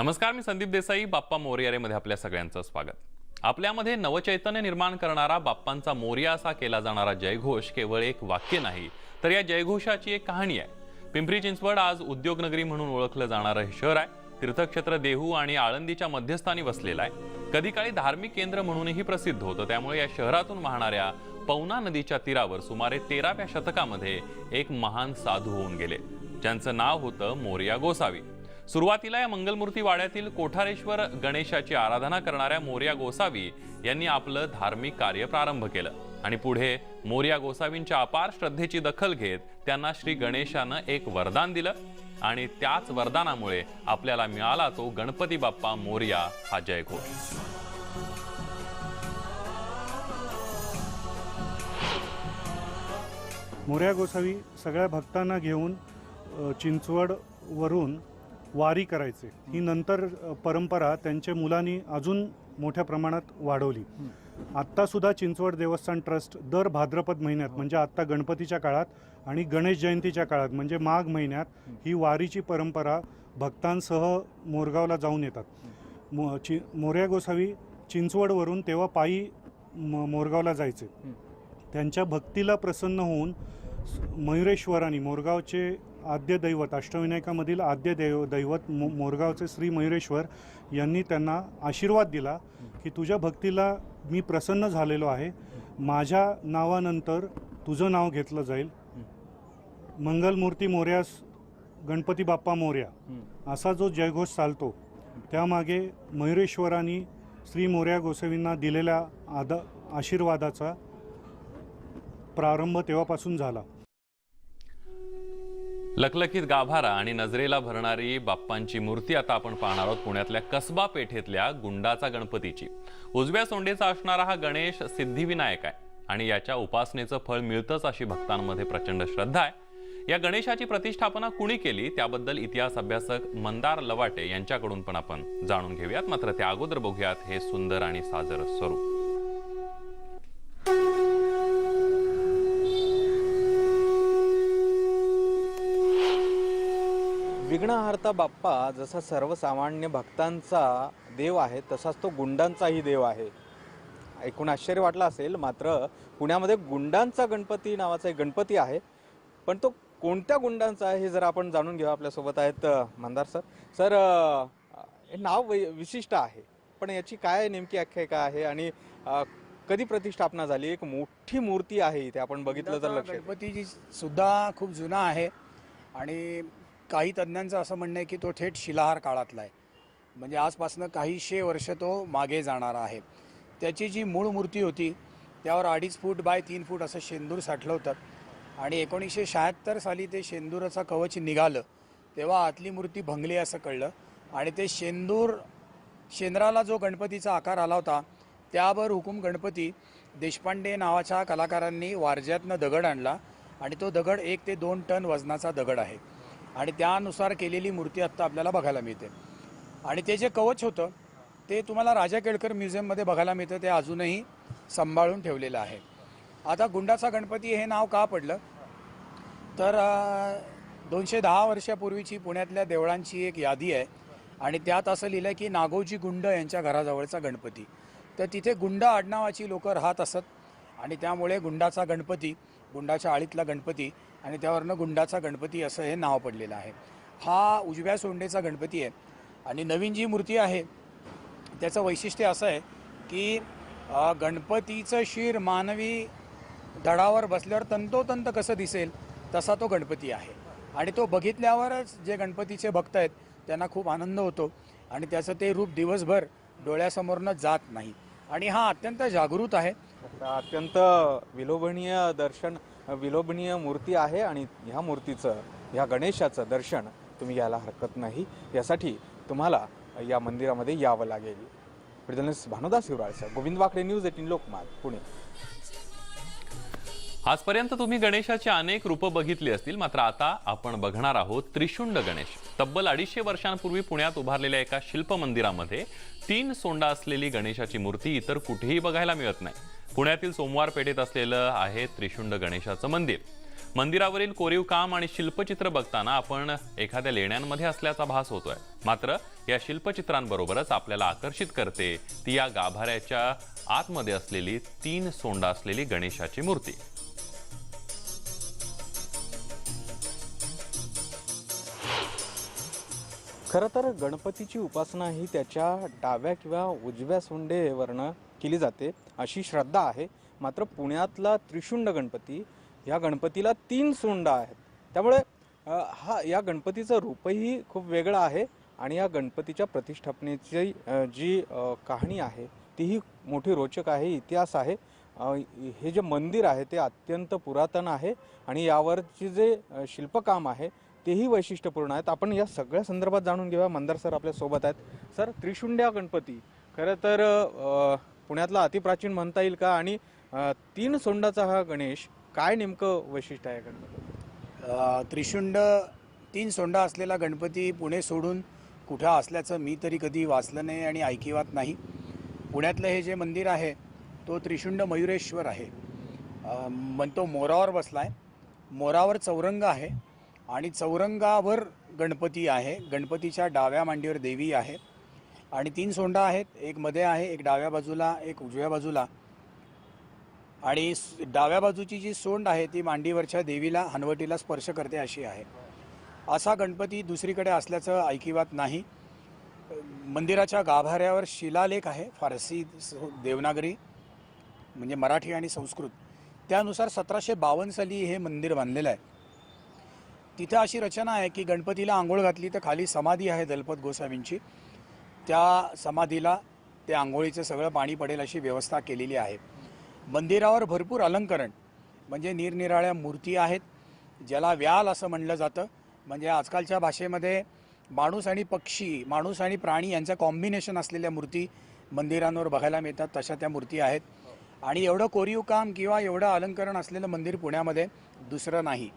नमस्कार मी संदीप देसाई बाप्पा मोरियारेमध्ये आपल्या सगळ्यांचं स्वागत. आपल्यामध्ये नवचैतन्य निर्माण करणारा बाप्पांचा मोर्या असा केला जाणारा जयघोष केवळ एक वाक्य नाही तर या जयघोषाची एक कहाणी आहे. पिंपरी चिंचवड आज उद्योगनगरी म्हणून ओळखलं जाणारं हे शहर आहे. तीर्थक्षेत्र देहू आणि आळंदीच्या मध्यस्थानी वसलेलं आहे. कधी काळी धार्मिक केंद्र म्हणूनही प्रसिद्ध होतं त्यामुळे या शहरातून वाहणाऱ्या पवना नदीच्या तीरावर सुमारे तेराव्या शतकामध्ये एक महान साधू होऊन गेले ज्यांचं नाव होतं मोर्या गोसावी. सुरुवातीला या मंगलमूर्ती वाड्यातील कोठारेश्वर गणेशाची आराधना करणाऱ्या मोर्या गोसावी यांनी आपलं धार्मिक कार्य प्रारंभ केलं. आणि पुढे मोर्या गोसावींच्या अपार श्रद्धेची दखल घेत त्यांना श्री गणेशानं एक वरदान दिलं. आणि त्याच वरदानामुळे आपल्याला मिळाला तो गणपती बाप्पा मोर्या हा जयघोष. मोर्या गोसावी सगळ्या भक्तांना घेऊन चिंचवड चिंचवडवरून वारी करायचे. ही नंतर परंपरा त्यांच्या मुलांनी अजून मोठ्या प्रमाणात वाढवली. आत्तासुद्धा चिंचवड देवस्थान ट्रस्ट दर भाद्रपद महिन्यात म्हणजे आत्ता गणपतीच्या काळात आणि गणेश जयंतीच्या काळात म्हणजे माघ महिन्यात ही वारीची परंपरा भक्तांसह मोरगावला जाऊन येतात. मो चि मोर्या गोसावी चिंचवडवरून तेव्हा पायी म मोरगावला जायचे. त्यांच्या भक्तीला प्रसन्न होऊन मयुरेश्वरांनी मोरगावचे आद्य दैवत अष्टविनायकामधील आद्य देव दैवत मो मोरगावचे श्री मयुरेश्वर यांनी त्यांना आशीर्वाद दिला की तुझ्या भक्तीला मी प्रसन्न झालेलो आहे. माझ्या नावानंतर तुझं नाव घेतलं जाईल. मंगलमूर्ती मोर्यास गणपती बाप्पा मोर्या असा जो जयघोष चालतो त्यामागे मयुरेश्वरांनी श्री मोर्या गोसावींना दिलेल्या आद आशीर्वादाचा प्रारंभ तेव्हापासून झाला. लखलखीत गाभारा आणि नजरेला भरणारी बाप्पांची मूर्ती आता आपण पाहणार आहोत पुण्यातल्या कसबा पेठेतल्या गुंडाचा गणपतीची. उजव्या सोंडेचा असणारा हा गणेश सिद्धिविनायक आहे आणि याच्या उपासनेचं फळ मिळतंच अशी भक्तांमध्ये प्रचंड श्रद्धा आहे. या गणेशाची प्रतिष्ठापना कुणी केली? त्याबद्दल इतिहास अभ्यासक मंदार लवाटे यांच्याकडून पण आपण जाणून घेऊयात. मात्र त्या अगोदर बघूयात हे सुंदर आणि साजर स्वरूप. विघ्नहर्ता बाप्पा जसा सर्वसामान्य भक्तांचा देव आहे तसाच तो गुंडांचाही देव आहे. ऐकून आश्चर्य वाटलं असेल मात्र पुण्यामध्ये गुंडांचा गणपती नावाचा एक गणपती आहे. पण तो कोणत्या गुंडांचा आहे हे जर आपण जाणून घेऊ आपल्यासोबत आहेत मंदार सर. सर हे नाव विशिष्ट आहे पण याची काय नेमकी आख्यायिका आहे आणि कधी प्रतिष्ठापना झाली? एक मोठी मूर्ती आहे इथे आपण बघितलं तर लक्ष येईल. गणपती सुद्धा खूप जुना आहे आणि काही तज्ज्ञांचं असं म्हणणं आहे की तो थेट शिलाहार काळातला आहे. म्हणजे आजपासनं काहीशे वर्ष तो मागे जाणारा आहे. त्याची जी मूळ मूर्ती होती त्यावर अडीच फूट बाय तीन फूट असं शेंदूर साठलं होतं. आणि एकोणीसशे शहात्तर साली ते शेंदूराचं कवच निघालं तेव्हा आतली मूर्ती भंगली असं कळलं. आणि ते शेंदूर शेंद्राला जो गणपतीचा आकार आला होता त्यावर हुकूम गणपती देशपांडे नावाच्या कलाकारांनी वारज्यातनं दगड आणला. आणि तो दगड एक ते दोन टन वजनाचा दगड आहे. आणि त्यानुसार केलेली मूर्ती आत्ता आपल्याला बघायला मिळते. आणि ते जे कवच होतं ते तुम्हाला राजा केळकर म्युझियममध्ये बघायला मिळतं ते अजूनही सांभाळून ठेवलेलं आहे. आता गुंडाचा गणपती हे नाव का पडलं? तर दोनशे दहा वर्षापूर्वीची पुण्यातल्या देवळांची एक यादी आहे. आणि त्यात असं लिहिलं आहे की नागोजी गुंड यांच्या घराजवळचा गणपती. तर तिथे गुंड आडनावाची लोक राहत असत. आणि त्यामुळे गुंडाचा गणपती गुंडाच्या आळीतला गणपती आणि त्यावरनं गुंडाचा गणपती असं हे नाव पडलेलं आहे. हा उजव्या सोंडेचा गणपती आहे आणि नवीन जी मूर्ती आहे त्याचं वैशिष्ट्य असं आहे की गणपतीचं शिर मानवी धडावर बसल्यावर तंतोतंत कसं दिसेल तसा तो गणपती आहे. आणि तो बघितल्यावरच जे गणपतीचे भक्त आहेत त्यांना खूप आनंद होतो आणि त्याचं ते रूप दिवसभर डोळ्यासमोरनं जात नाही. आणि हा अत्यंत जागृत आहे. अत्यंत विलोभनीय दर्शन विलोभनीय मूर्ती आहे आणि ह्या मूर्तीचं ह्या गणेशाचं दर्शन तुम्ही घ्यायला हरकत नाही. यासाठी तुम्हाला या मंदिरामध्ये यावं लागेल. जर्नलिस्ट भानुदास शिवराळसह गोविंद वाकडे न्यूज एटीन लोकमाल पुणे. आजपर्यंत तुम्ही गणेशाची अनेक रूपं बघितली असतील मात्र आता आपण बघणार आहोत त्रिशुंड गणेश. तब्बल अडीचशे वर्षांपूर्वी पुण्यात उभारलेल्या एका शिल्प मंदिरामध्ये तीन सोंडा असलेली गणेशाची मूर्ती इतर कुठेही बघायला मिळत नाही. पुण्यातील सोमवार पेठेत असलेलं आहे त्रिशुंड गणेशाचं मंदिर. मंदिरावरील कोरीव काम आणि शिल्पचित्र बघताना आपण एखाद्या लेण्यांमध्ये असल्याचा भास होतोय. मात्र या शिल्पचित्रांबरोबरच आपल्याला आकर्षित करते ती या गाभाऱ्याच्या आतमध्ये असलेली तीन सोंडा असलेली गणेशाची मूर्ती. खरं तर गणपतीची उपासना ही त्याच्या डाव्या किंवा उजव्या सोंडेवरनं केली जाते अशी श्रद्धा आहे. मात्र पुण्यातला त्रिशुंड गणपती या गणपतीला तीन सुंड आहेत. त्यामुळे हा या गणपतीचं रूपही खूप वेगळं आहे आणि या गणपतीच्या प्रतिष्ठापनेची जी कहाणी आहे तीही मोठी रोचक आहे इतिहास आहे. हे जे मंदिर आहे ते अत्यंत पुरातन आहे आणि यावरचे जे शिल्पकाम आहे तेही वैशिष्ट्यपूर्ण आहेत. आपण या सगळ्या संदर्भात जाणून घेऊया. मंदार सर आपल्यासोबत आहेत. सर त्रिशुंड्या गणपती खरं तर पुण्यातला अतिप्राचीन म्हणता येईल का? आणि तीन सोंडाचा हा गणेश काय नेमकं वैशिष्ट्य आहे गणपती त्रिशुंड तीन सोंडा असलेला गणपती पुणे सोडून कुठं असल्याचं मी तरी कधी वाचलं नाही आणि ऐकिवात नाही. पुण्यातलं हे जे मंदिर आहे तो त्रिशुंड मयुरेश्वर आहे. अ, मन तो मोरावर बसला आहे मोरावर चौरंग आहे आणि चौरंगावर गणपती आहे. गणपतीच्या डाव्या मांडीवर देवी आहे. आणि तीन सोंडा आहेत. एक मध्ये आहे एक डाव्या बाजूला एक उजव्या बाजूला. आणि डाव्या बाजूची जी सोंड आहे ती मांडीवरच्या देवीला हनवटीला स्पर्श करते अशी आहे. असा गणपती दुसरीकडे असल्याचं ऐकिवात नाही. मंदिराच्या गाभाऱ्यावर शिलालेख आहे फारसी देवनागरी म्हणजे मराठी आणि संस्कृत. त्यानुसार सतराशे बावन्न साली हे मंदिर बांधलेलं आहे. तिथं अशी रचना आहे की गणपतीला आंघोळ घातली तर खाली समाधी आहे दलपत गोसावींची त्या समाधीला ते आंघोळीचं सगळं पाणी पडेल अशी व्यवस्था केलेली आहे. मंदिरावर भरपूर अलंकरण म्हणजे निरनिराळ्या मूर्ती आहेत ज्याला व्याल असं म्हणलं जातं. म्हणजे आजकालच्या भाषेमध्ये माणूस आणि पक्षी माणूस आणि प्राणी यांचं कॉम्बिनेशन असलेल्या मूर्ती मंदिरांवर बघायला मिळतात तशा त्या मूर्ती आहेत. आणि एवढं कोरीव काम किंवा एवढं अलंकरण असलेलं मंदिर पुण्यामध्ये दुसरं नाही.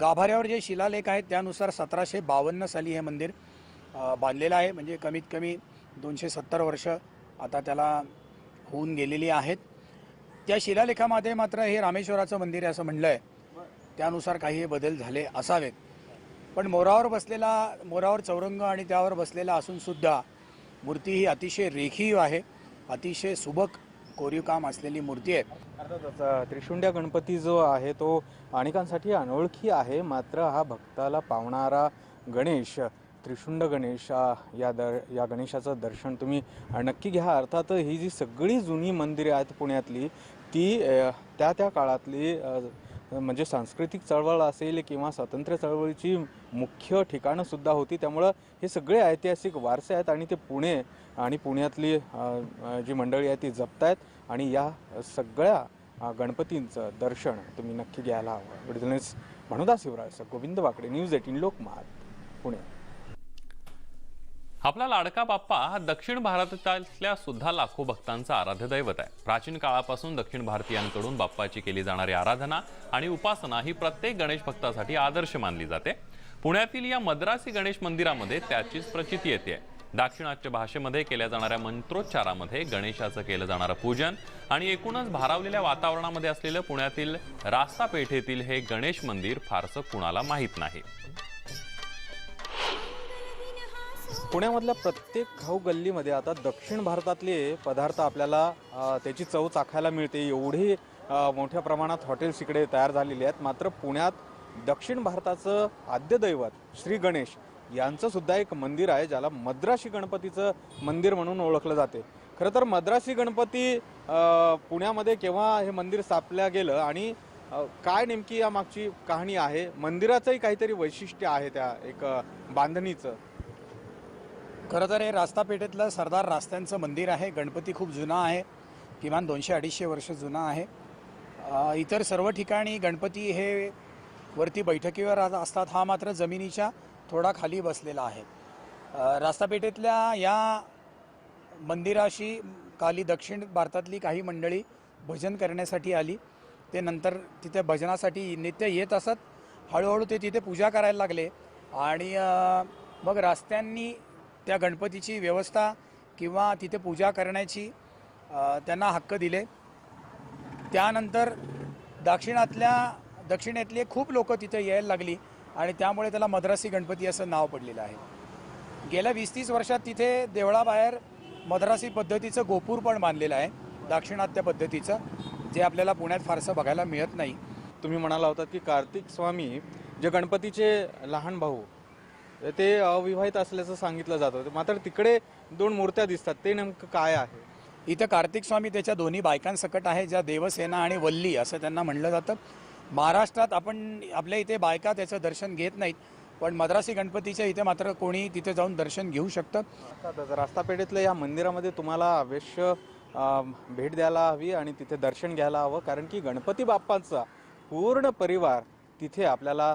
गाभाऱ्यावर जे शिलालेख आहेत त्यानुसार सतराशे बावन्न साली हे मंदिर बांधलेलं आहे. म्हणजे कमीत कमी दोनशे सत्तर वर्ष आता त्याला होऊन गेलेली आहेत. त्या शिलालेखामध्ये मात्र हे रामेश्वराचं मंदिर आहे असं म्हणलं आहे त्यानुसार काही हे बदल झाले असावेत. पण मोरावर बसलेला मोरावर चौरंग आणि त्यावर बसलेला असूनसुद्धा मूर्ती ही अतिशय रेखीव आहे. अतिशय सुबक कोरीव काम असलेली मूर्ती आहे. अर्थातच त्रिशुंड्या गणपती जो आहे तो अनेकांसाठी अनोळखी आहे. मात्र हा भक्ताला पावणारा गणेश त्रिशुंड गणेश या दर या गणेशाचं दर्शन तुम्ही नक्की घ्या. अर्थात ही जी सगळी जुनी मंदिरे आहेत पुण्यातली ती त्या त्या काळातली म्हणजे सांस्कृतिक चळवळ असेल किंवा स्वातंत्र्य चळवळीची मुख्य ठिकाणंसुद्धा होती त्यामुळं हे सगळे ऐतिहासिक वारसे आहेत आणि ते पुणे आणि पुण्यातली जी मंडळी आहे ती जपतायत आणि या सगळ्या गणपतींचं दर्शन तुम्ही नक्की घ्यायला हवं. विडजनेस म्हणूदा शिवराज गोविंद वाकडे न्यूज एटीन लोकमत पुणे. आपला लाडका बाप्पा हा दक्षिण भारतातल्या सुद्धा लाखो भक्तांचा आराध्य दैवत आहे. प्राचीन काळापासून दक्षिण भारतीयांकडून बाप्पाची केली जाणारी आराधना आणि उपासना ही प्रत्येक गणेश भक्तासाठी आदर्श मानली जाते. पुण्यातील या मद्रासी गणेश मंदिरामध्ये त्याचीच प्रचिती येते. दाक्षिणात्य भाषेमध्ये केल्या जाणाऱ्या मंत्रोच्चारामध्ये गणेशाचं केलं जाणारं पूजन आणि एकूणच भारावलेल्या वातावरणामध्ये असलेलं पुण्यातील रास्ता पेठेतील हे गणेश मंदिर फारसं कुणाला माहीत नाही. पुण्यामधल्या प्रत्येक खाऊ गल्लीमध्ये आता दक्षिण भारतातले पदार्थ आपल्याला त्याची चव चाखायला मिळते. एवढी मोठ्या प्रमाणात हॉटेल्स इकडे तयार झालेली आहेत. मात्र पुण्यात दक्षिण भारताचं आद्यदैवत श्री गणेश यांचं सुद्धा एक मंदिर आहे ज्याला मद्राशी गणपतीचं मंदिर म्हणून ओळखलं जाते. खरं तर मद्रासी गणपती पुण्यामध्ये केव्हा हे मंदिर स्थापल्या गेलं आणि काय नेमकी या मागची कहाणी आहे? मंदिराचंही काहीतरी वैशिष्ट्य आहे त्या एक बांधणीचं. खरं तर हे रास्तापेठेतलं सरदार रास्त्यांचं मंदिर आहे. गणपती खूप जुना आहे. किमान दोनशे अडीचशे वर्ष जुना आहे. इतर सर्व ठिकाणी गणपती हे वरती बैठकीवर असतात. हा मात्र जमिनीच्या थोडा खाली बसलेला आहे. रास्तापेठेतल्या या मंदिराशी काली दक्षिण भारतातली काही मंडळी भजन करण्यासाठी आली. ते नंतर तिथे भजनासाठी नित्य येत असत. हळूहळू ते तिथे पूजा करायला लागले. आणि मग रस्त्यांनी त्या गणपतीची व्यवस्था किंवा तिथे पूजा करण्याची त्यांना हक्क दिले. त्यानंतर दाक्षिणातल्या दक्षिणेतले खूप लोक तिथे यायला लागली आणि त्यामुळे त्याला मद्रासी गणपती असं नाव पडलेलं आहे. गेल्या वीस तीस वर्षात तिथे देवळाबाहेर मद्रासी पद्धतीचं गोपूर पण बांधलेलं आहे दाक्षिणात्य पद्धतीचं जे आपल्याला पुण्यात फारसं बघायला मिळत नाही. तुम्ही म्हणाला होता की कार्तिक स्वामी जे गणपतीचे लहान भाऊ ते अविवाहित असल्याचं सांगितलं जात. होतं मात्र तिकडे दोन मूर्त्या दिसतात. ते नेमकं काय आहे? इथं कार्तिक स्वामी त्याच्या दोन्ही बायकांसकट आहे ज्या देवसेना आणि वल्ली असं त्यांना म्हणलं जातं. महाराष्ट्रात आपण आपल्या इथे बायका त्याचं दर्शन घेत नाहीत पण मद्रासी गणपतीच्या इथे मात्र कोणी तिथे जाऊन दर्शन घेऊ शकतं. अर्थातच रास्तापेठेतल्या या मंदिरामध्ये तुम्हाला अवश्य भेट द्यायला हवी आणि तिथे दर्शन घ्यायला हवं. कारण की गणपती बाप्पांचा पूर्ण परिवार तिथे आपल्याला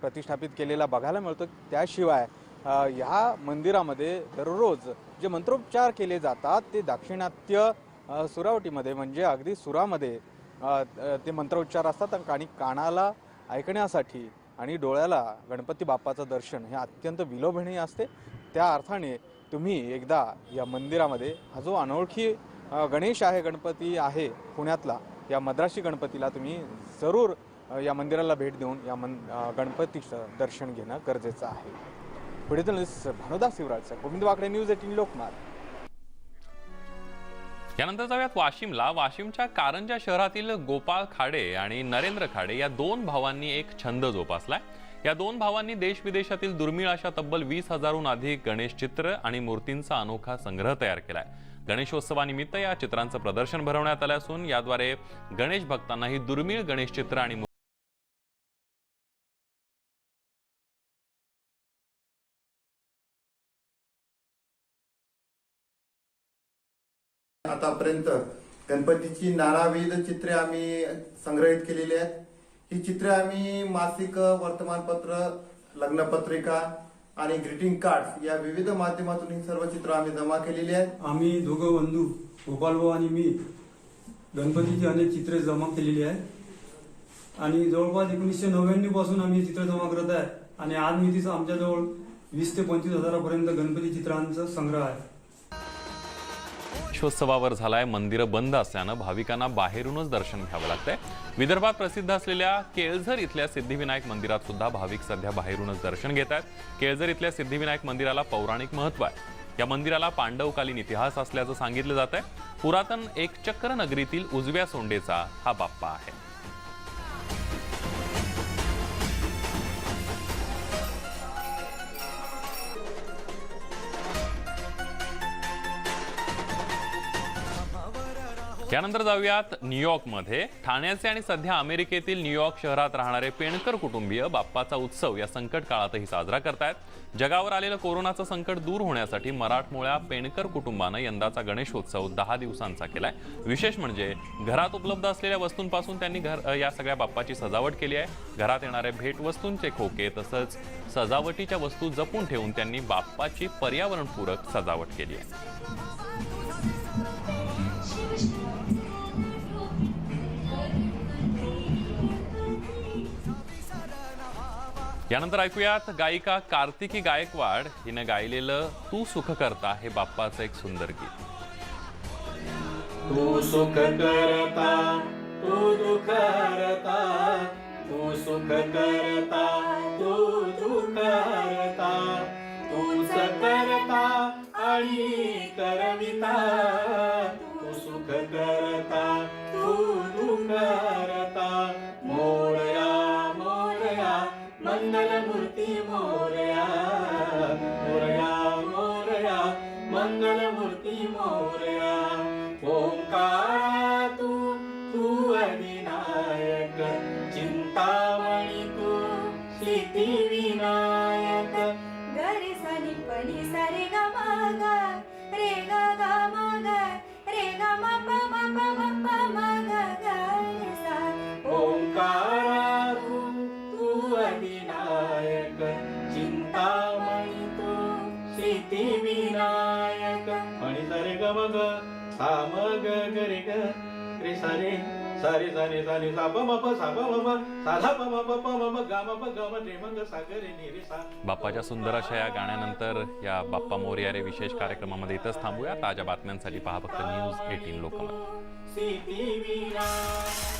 प्रतिष्ठापित केलेला बघायला मिळतो. त्याशिवाय ह्या मंदिरामध्ये दररोज जे मंत्रोपचार केले जातात ते दाक्षिणात्य सुरावटीमध्ये म्हणजे अगदी सुरामध्ये ते मंत्रोच्चार असतात आणि कानाला ऐकण्यासाठी आणि डोळ्याला गणपती बाप्पाचं दर्शन हे अत्यंत विलोभनीय असते. त्या अर्थाने तुम्ही एकदा या मंदिरामध्ये हा जो अनोळखी गणेश आहे गणपती आहे पुण्यातला या मद्रासी गणपतीला तुम्ही जरूर या मंदिराला भेट देऊन या मन गणपतीचं दर्शन घेणं गरजेचं आहे. पुढे भानुदास शिवराजचा गोविंद वाकडे न्यूज एटीन लोकमाल यानंतर जाऊयात वाशिमला. वाशिमच्या कारंजा शहरातील गोपाळ खाडे आणि नरेंद्र खाडे या दोन भावांनी एक छंद जोपासलाय. या दोन भावांनी देश विदेशातील दुर्मिळ अशा तब्बल वीस हजारहून अधिक गणेश चित्र आणि मूर्तींचा अनोखा संग्रह तयार केलाय. गणेशोत्सवानिमित्त या चित्रांचं प्रदर्शन भरवण्यात आलं असून याद्वारे गणेश भक्तांना ही दुर्मिळ गणेश चित्र आणि आतापर्यंत गणपतीची नानाविध चित्रे आम्ही संग्रहित केलेली आहेत. ही चित्रे आम्ही मासिक वर्तमानपत्र लग्नपत्रिका आणि ग्रीटिंग कार्ड या विविध माध्यमातून ही सर्व चित्र आम्ही जमा केलेली आहेत. आम्ही दोघं बंधू गोपालभाऊ आणि मी गणपतीची अनेक चित्रे जमा केलेली आहे आणि जवळपास एकोणीसशे नव्याण्णवपासून आम्ही चित्र जमा करत आहे. आणि आज मी तिचं आमच्याजवळ वीस ते पंचवीस हजारापर्यंत गणपती चित्रांचा संग्रह आहे. गणेशोत्सवावर झालाय मंदिरं बंद असल्यानं भाविकांना बाहेरूनच दर्शन घ्यावं लागतंय. विदर्भात प्रसिद्ध असलेल्या केळझर इथल्या सिद्धिविनायक मंदिरात सुद्धा भाविक सध्या बाहेरूनच दर्शन घेत आहेत. केळझर इथल्या सिद्धिविनायक मंदिराला पौराणिक महत्त्व आहे. या मंदिराला पांडवकालीन इतिहास असल्याचं सांगितलं जात आहे पुरातन एक चक्र नगरीतील उजव्या सोंडेचा हा बाप्पा आहे. त्यानंतर जाऊयात न्यूयॉर्कमध्ये ठाण्याचे आणि सध्या अमेरिकेतील न्यूयॉर्क शहरात राहणारे पेणकर कुटुंबीय बाप्पाचा उत्सव या संकट काळातही साजरा करतायत. जगावर आलेलं कोरोनाचं संकट दूर होण्यासाठी मराठमोळ्या पेणकर कुटुंबानं यंदाचा गणेशोत्सव दहा दिवसांचा केलाय. विशेष म्हणजे घरात उपलब्ध असलेल्या वस्तूंपासून त्यांनी घर या सगळ्या बाप्पाची सजावट केली आहे. घरात येणाऱ्या भेटवस्तूंचे खोके तसंच सजावटीच्या वस्तू जपून ठेवून त्यांनी बाप्पाची पर्यावरणपूरक सजावट केली आहे. यानंतर ऐकूयात गायिका कार्तिकी गायकवाड हिनं गायलेलं तू सुख करता हे बाप्पाचं एक सुंदर गीत. तू सुख करता तू दुख करता तू सुख करता तू दुख करता तूच करता आणि करविता तू सुख करता तू दुख करता मंगलमूर्ती अधिनायक चिंतामणी तू सिद्धी विनायक. आणि सारे ग मग सा मग ग रे ग. रे सारे सारे सारे सारे सा प म प सा प म प सा धा प म प प म गा म प ग म रे मग सा ग रे नि रे सा. बाप्पाच्या सुंदर अशा या गाण्यानंतर या बाप्पा मोरया रे विशेष कार्यक्रमामध्ये इथंच थांबूया. ताज्या बातम्यांसाठी पहा फक्त न्यूज एटीन लोकमत. सिद्धी विनायक.